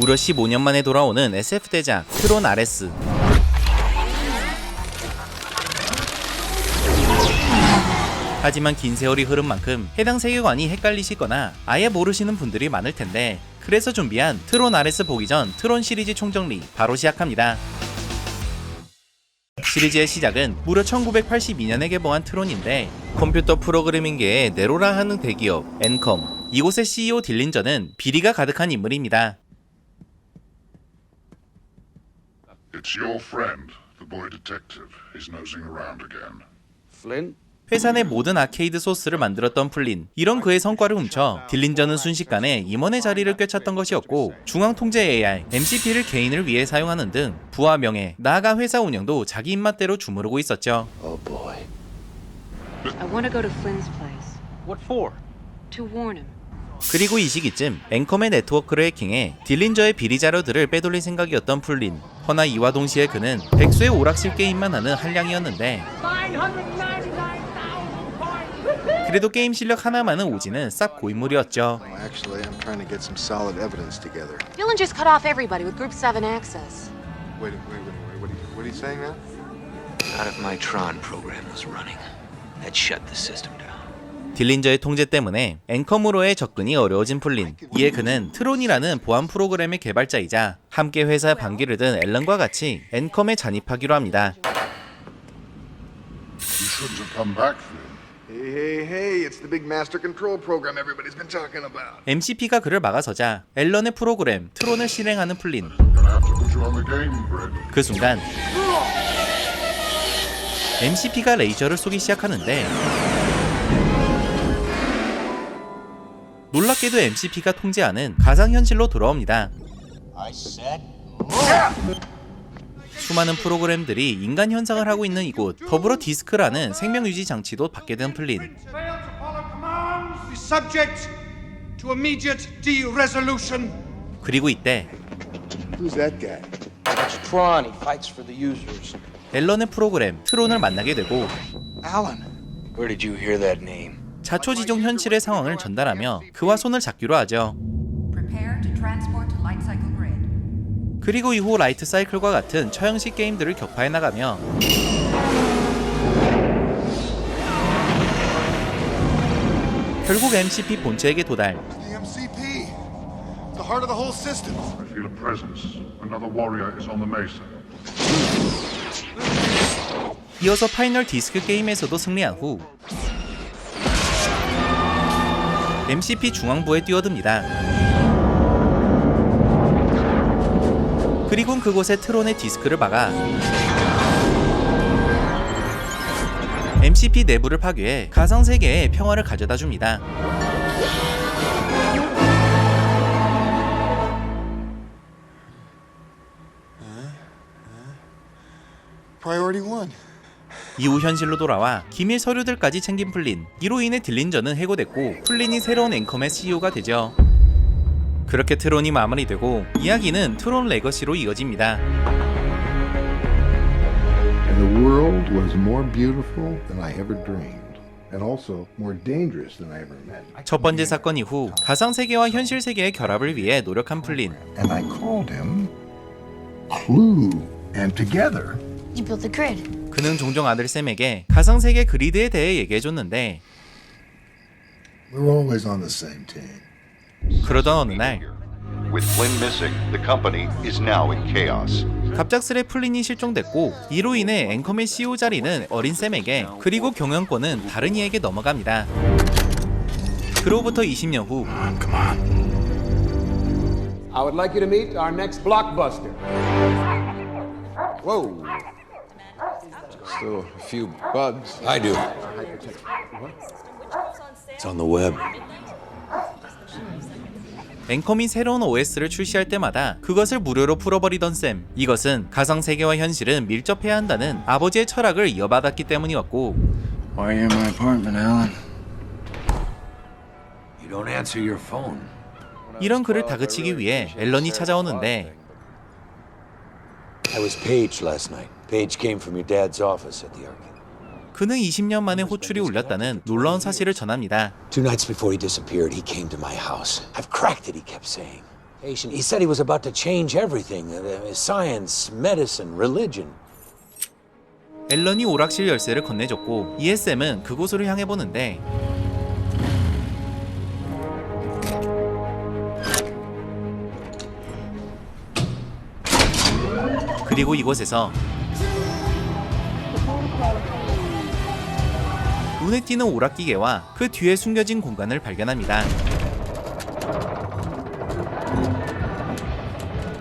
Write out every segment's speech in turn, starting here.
무려 15년 만에 돌아오는 SF 대작 트론 RS. 하지만 긴 세월이 흐른 만큼 해당 세계관이 헷갈리시거나 아예 모르시는 분들이 많을 텐데 그래서 준비한 트론 RS 보기 전 트론 시리즈 총정리 바로 시작합니다. 시리즈의 시작은 무려 1982년에 개봉한 트론인데 컴퓨터 프로그래밍계의 네로라 하는 대기업 엔컴 이곳의 CEO 딜린저는 비리가 가득한 인물입니다. It's your friend, the boy detective. He's nosing around again. Flynn? 회사 내 모든 아케이드 소스를 만들었던 플린 이런 그의 성과를 훔쳐 딜린저는 순식간에 임원의 자리를 꿰찼던 것이었고 중앙 통제 AI MCP를 개인을 위해 사용하는 등 부와 명예 나아가 회사 운영도 자기 입맛대로 주무르고 있었죠. Oh boy. I want to go to Flynn's place What for? to warn him. 그리고 이 시기쯤 앵컴의 네트워크를 해킹해 딜린저의 비리 자료들을 빼돌릴 생각이었던 플린. 허나 이와 동시에 그는 백수의 오락실 게임만 하는 한량이었는데 그래도 게임 실력 하나만은 오지는 싹 고인물이었죠. Well, actually, I'm trying to get some solid evidence together. Dylan just cut off everybody with Group 7 access. Wait, wait, wait, wait. What are you, what are you saying now? Not if my Tron program was running. That shut the system. 딜린저의 통제 때문에 앵컴으로의 접근이 어려워진 플린. 이에 그는 트론이라는 보안 프로그램의 개발자이자 함께 회사 반기를 든 앨런과 같이 앵컴에 잔입하기로 합니다. You shouldn't have come back, Flynn. Hey, hey, hey! It's the big master control program everybody's been talking about. MCP가 그를 막아서자 앨런의 프로그램 트론을 실행하는 플린. 그 순간 MCP가 레이저를 쏘기 시작하는데 놀랍게도 MCP가 통제하는 가상현실로 돌아옵니다. 수많은 프로그램들이 인간 현상을 하고 있는 이곳 더불어 디스크라는 생명유지 장치도 받게 된 플린. 그리고 이때. 앨런의 프로그램 트론을 만나게 되고 Alan. Where did you hear that name? 자초지종 현실의 상황을 전달하며 그와 손을 잡기로 하죠. 그리고 이후 라이트 사이클과 같은 처형식 게임들을 격파해 나가며 결국 MCP 본체에게 도달. 이어서 파이널 디스크 게임에서도 승리한 후 MCP 중앙부에 뛰어듭니다. 그리곤 그곳에 트론의 디스크를 박아 MCP 내부를 파괴해 가상 세계에 평화를 가져다 줍니다. Priority one. 이후 현실로 돌아와 기밀 서류들까지 챙긴 플린. 이로 인해 딜린저는 해고됐고 플린이 새로운 앵컴의 CEO가 되죠. 그렇게 트론이 마무리되고 이야기는 트론 레거시로 이어집니다. And the world was more beautiful than I ever dreamed, and also more dangerous than I ever imagined. 첫 번째 사건 이후 가상 세계와 현실 세계의 결합을 위해 노력한 플린. And I called him Clue. And together, You built the grid. 그는 종종 아들 샘에게 가상 세계 그리드에 대해 얘기해 줬는데 we were always on the same team. 그러던 어느 날 With Flynn missing, the company is now in chaos. 갑작스레 플린이 실종됐고 이로 인해 앵컴의 CEO 자리는 어린 샘에게 그리고 경영권은 다른 이에게 넘어갑니다. 그로부터 20년 후 I would like you to meet our next blockbuster. Whoa. Still a few bugs. I do. It's on the web. 앵컴이 새로운 OS를 출시할 때마다 그것을 무료로 풀어버리던 샘. 이것은 가상 세계와 현실은 밀접해야 한다는 아버지의 철학을 이어받았기 때문이었고 Why are you in my apartment, Alan? You don't answer your phone. 이런 그를 다그치기 위해 앨런이 찾아오는데 I was paged last night. Page came from your dad's office at the arcade. 그는 20년 만에 호출이 울렸다는 놀라운 사실을 전합니다. Two nights before he disappeared, he came to my house. I've cracked it, he kept saying. Patient, he said he was about to change everything uh, science, medicine, religion. 앨런이 오락실 열쇠를 건네줬고 샘은 그곳으로 향해 보는데 그리고 이곳에서 눈에 띄는 오락기계와 그 뒤에 숨겨진 공간을 발견합니다.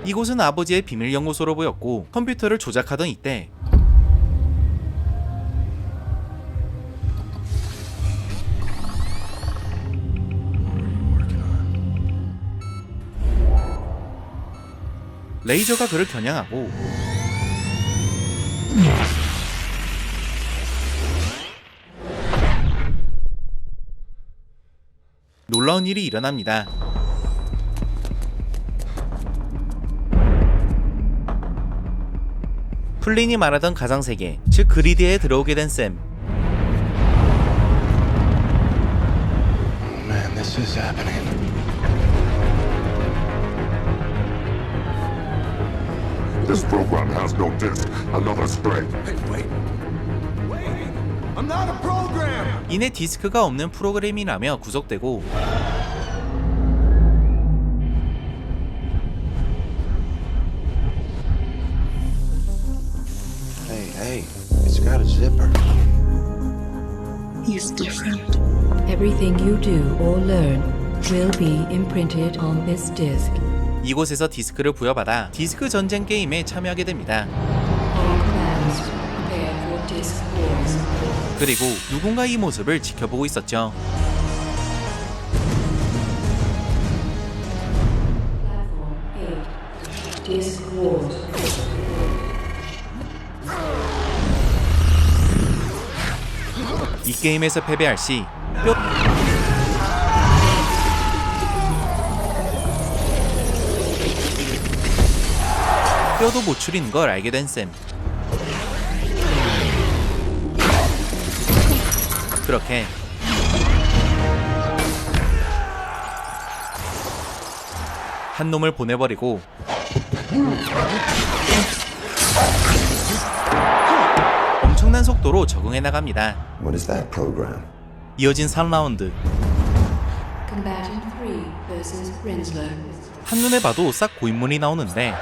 이곳은 아버지의 비밀 연구소로 보였고 컴퓨터를 조작하던 이때 레이저가 그를 겨냥하고 놀라운 일이 일어납니다. 플린이 말하던 가상세계, 즉 그리드에 들어오게 된 샘. Man, this is happening. This program has no disk. Another strength. I'm not a program! 이내 디스크가 없는 프로그램이라며 구속되고 Hey, hey, it's got a zipper. He's different. Everything you do or learn will be imprinted on this disc. 이곳에서 디스크를 부여받아 디스크 전쟁 게임에 참여하게 됩니다. 그리고 누군가 이 모습을 지켜보고 있었죠. Platform 8. Disc wars. 이 게임에서 패배할 시 뼈... 뼈도 못 추리는 걸 알게 된 샘. 그렇게 한 놈을 보내버리고 엄청난 속도로 적응해 나갑니다. 이어진 3라운드 Combatant 3 versus Renslow. 한눈에 봐도 싹 고인물이 나오는데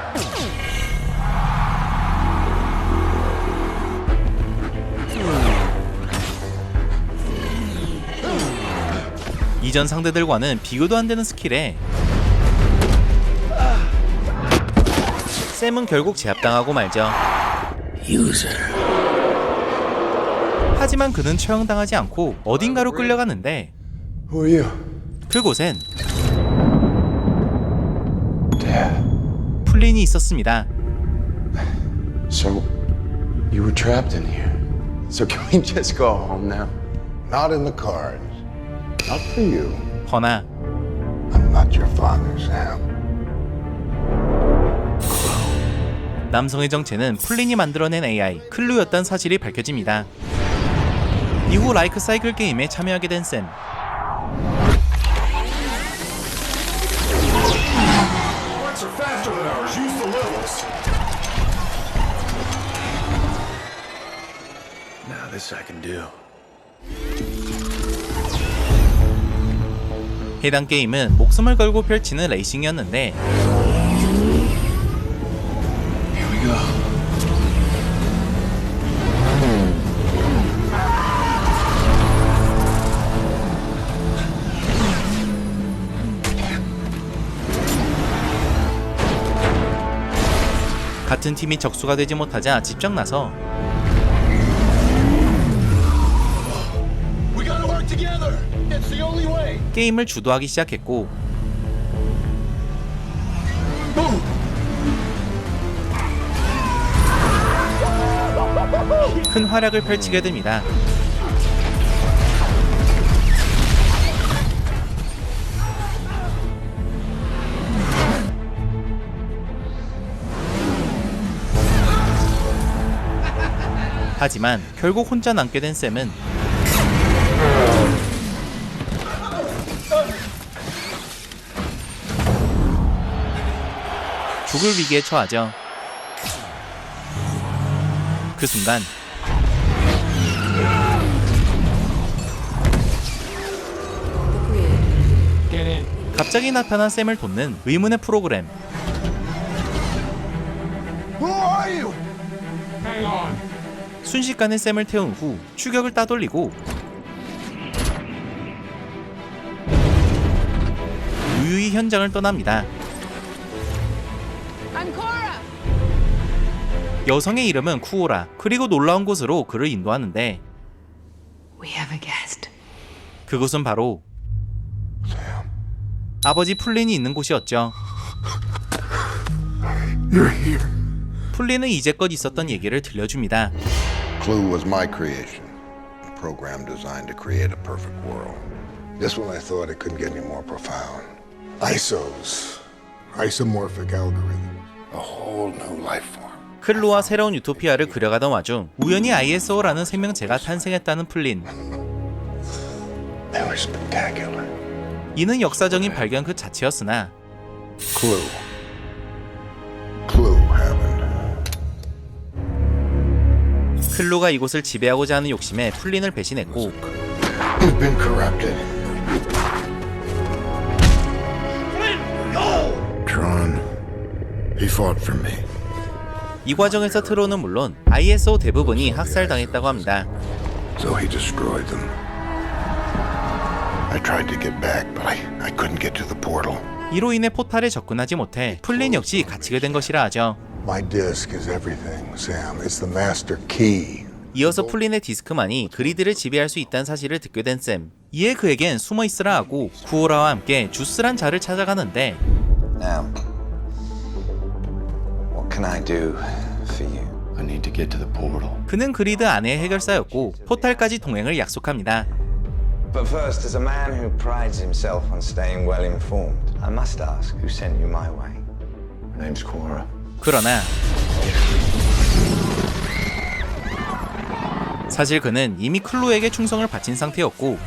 이전 상대들과는 비교도 안 되는 스킬에 샘은 결국 제압당하고 말죠. 하지만 그는 처형당하지 않고 어딘가로 끌려가는데? 그곳엔. 플린이 있었습니다. So, you were trapped in here. So can we just go home now? Not in the cards. Not for you. 허나 I'm not your father, Sam. 남성의 정체는 플린이 만들어낸 AI 클루였던 사실이 밝혀집니다. 이후 라이크 사이클 게임에 참여하게 된 샘. Now this I can do. 해당 게임은 목숨을 걸고 펼치는 레이싱이었는데. 같은 팀이 적수가 되지 못하자 직접 나서 게임을 주도하기 시작했고 큰 활약을 펼치게 됩니다. 하지만 결국 혼자 남게 된 샘은 죽을 위기에 처하죠. 그 순간 갑자기 나타난 샘을 돕는 의문의 프로그램. 순식간에 샘을 태운 후 추격을 따돌리고 유유히 현장을 떠납니다. 여성의 이름은 쿠오라. 그리고 놀라운 곳으로 그를 인도하는데 We have a guest. 그곳은 바로 아버지 플린이 있는 곳이었죠. 플린은 이제껏 있었던 얘기를 들려줍니다. Clue was my creation. A program designed to create a perfect world. This one I thought it couldn't get any more profound. ISOs, isomorphic algorithms, a whole new life form. 클루와 새로운 유토피아를 그려가던 와중 우연히 ISO라는 생명체가 탄생했다는 플린. They were spectacular. 이는 역사적인 발견 그 자체였으나 Clue. Clue happened. 클루가 이곳을 지배하고자 하는 욕심에 플린을 배신했고 You've been corrupted. Tron, he fought for me. 이 과정에서 트로는 물론 ISO 대부분이 학살당했다고 합니다. So he destroyed them. I tried to get back, but I, I couldn't get to the portal. 이로 인해 포탈에 접근하지 못해 플린 역시 갇히게 된 것이라 하죠. My disc is everything, Sam. It's the master key. 이어서 플린의 디스크만이 그리드를 지배할 수 있다는 사실을 듣게 된 샘. 이에 그에겐 숨어 있으라 하고 구호라와 함께 주스란 자를 찾아가는데 Now, can I do for you? I need to get to the portal. 그는 그리드 안의 해결사였고 포탈까지 동행을 약속합니다. But first, as a man who prides himself on staying well informed, I must ask who sent you my way. Her name's Cora. 그러나 사실 그는 이미 클로에게 충성을 바친 상태였고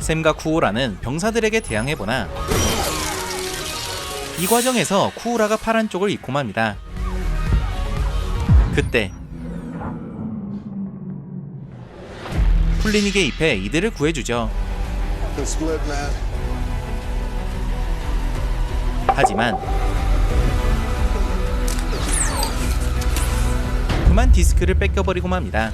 샘과 쿠오라는 병사들에게 대항해보나 이 과정에서 쿠오라가 파란 쪽을 잃고 맙니다. 그때 플린이 개입해 이들을 구해주죠. 하지만 그만 디스크를 뺏겨버리고 맙니다.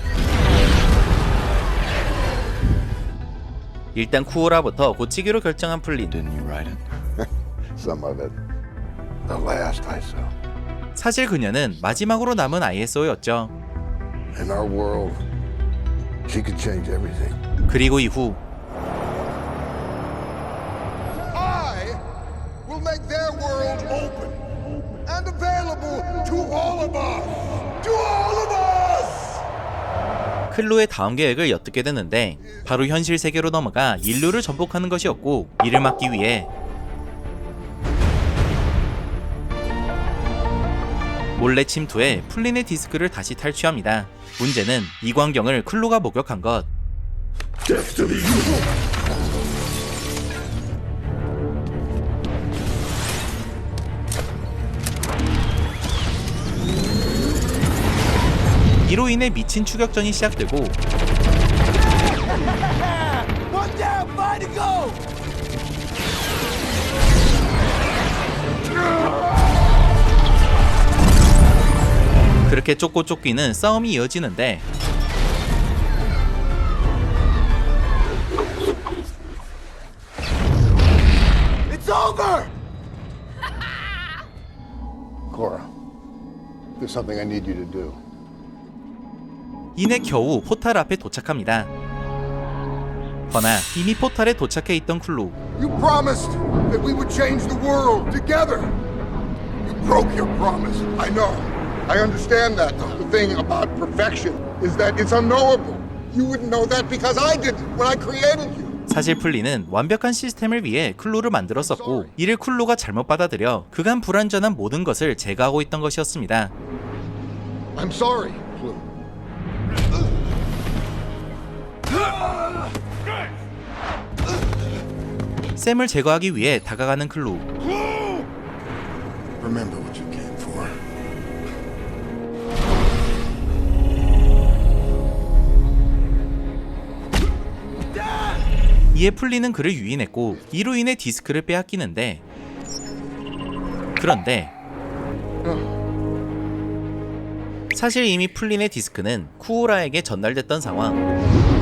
일단 쿠오라부터 고치기로 결정한 플린. Didn't you write it? Some of it. The last ISO. 사실 그녀는 마지막으로 남은 ISO였죠. In our world, she could change everything. 그리고 이후 I will make their world open and available to all of us. To all of us! 클로의 다음 계획을 엿듣게 되는데 바로 현실 세계로 넘어가 인류를 전복하는 것이었고 이를 막기 위해 몰래 침투해 플린의 디스크를 다시 탈취합니다. 문제는 이 광경을 클로가 목격한 것. 이로 인해 미친 추격전이 시작되고 그렇게 쫓고 쫓기는 싸움이 이어지는데! Cora, there's something I need you to do. 이내 겨우 포탈 앞에 도착합니다. 허나 이미 포탈에 도착해 있던 클루 You promised that we would change the world together. You broke your promise. I know. I understand that. The thing about perfection is that it's unknowable. You wouldn't know that because I didn't when I created you. 사실 플리는 완벽한 시스템을 위해 클루를 만들었었고 이를 클루가 잘못 받아들여 그간 불완전한 모든 것을 제거하고 있던 것이었습니다. I'm sorry, 샘을 제거하기 위해 다가가는 for. 이에 풀리는 그를 유인했고 이로 인해 디스크를 빼앗기는데 그런데 사실 이미 풀린의 디스크는 쿠오라에게 전달됐던 상황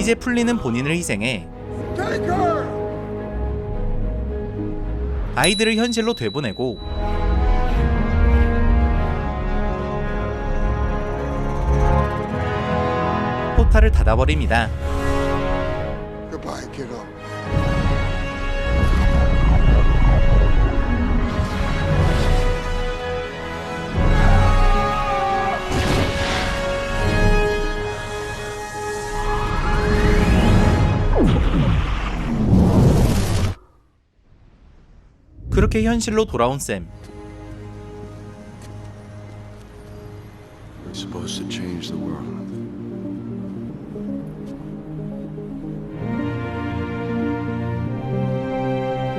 이제 풀리는 본인을 희생해! 아이들을 현실로 되보내고 포탈을 닫아버립니다. 그렇게 현실로 돌아온 샘.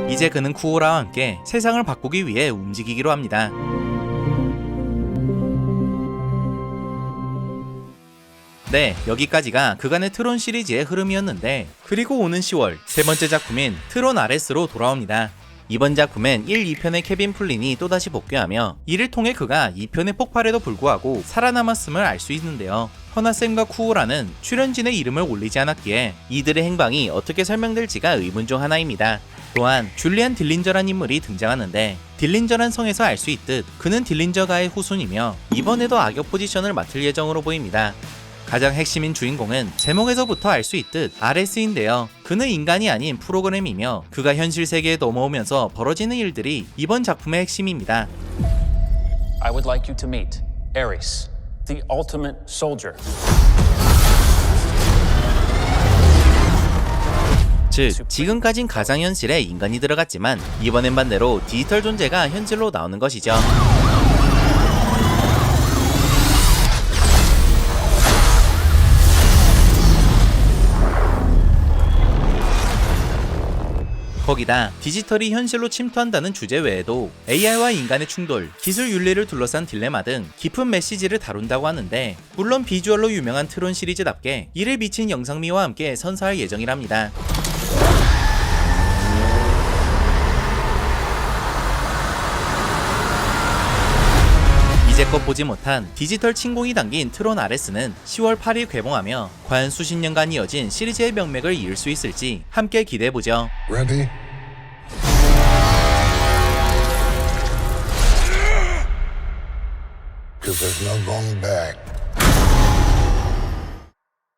이제 그는 쿠오라와 함께 세상을 바꾸기 위해 움직이기로 합니다. 네, 여기까지가 그간의 트론 시리즈의 흐름이었는데 그리고 오는 10월 세 번째 작품인 트론 RS로 돌아옵니다. 이번 작품엔 1, 2편의 케빈 플린이 또다시 복귀하며 이를 통해 그가 2편의 폭발에도 불구하고 살아남았음을 알 수 있는데요. 허나 샘과 쿠오라는 출연진의 이름을 올리지 않았기에 이들의 행방이 어떻게 설명될지가 의문 중 하나입니다. 또한 줄리안 딜린저란 인물이 등장하는데 딜린저란 성에서 알 수 있듯 그는 딜린저가의 후손이며 이번에도 악역 포지션을 맡을 예정으로 보입니다. 가장 핵심인 주인공은 제목에서부터 알 수 있듯 RS인데요. 그는 인간이 아닌 프로그램이며 그가 현실 세계에 넘어오면서 벌어지는 일들이 이번 작품의 핵심입니다. I would like you to meet Ares, the ultimate soldier. 즉, 지금까진 가상현실에 인간이 들어갔지만 이번엔 반대로 디지털 존재가 현실로 나오는 것이죠. 거기다 디지털이 현실로 침투한다는 주제 외에도 AI와 인간의 충돌, 기술 윤리를 둘러싼 딜레마 등 깊은 메시지를 다룬다고 하는데 물론 비주얼로 유명한 트론 시리즈답게 이를 비친 영상미와 함께 선사할 예정이랍니다. 이제껏 보지 못한 디지털 침공이 담긴 트론 RS는 10월 8일 개봉하며 과연 수십 년간 이어진 시리즈의 명맥을 이을 수 있을지 함께 기대해보죠. Ready? There's no going back.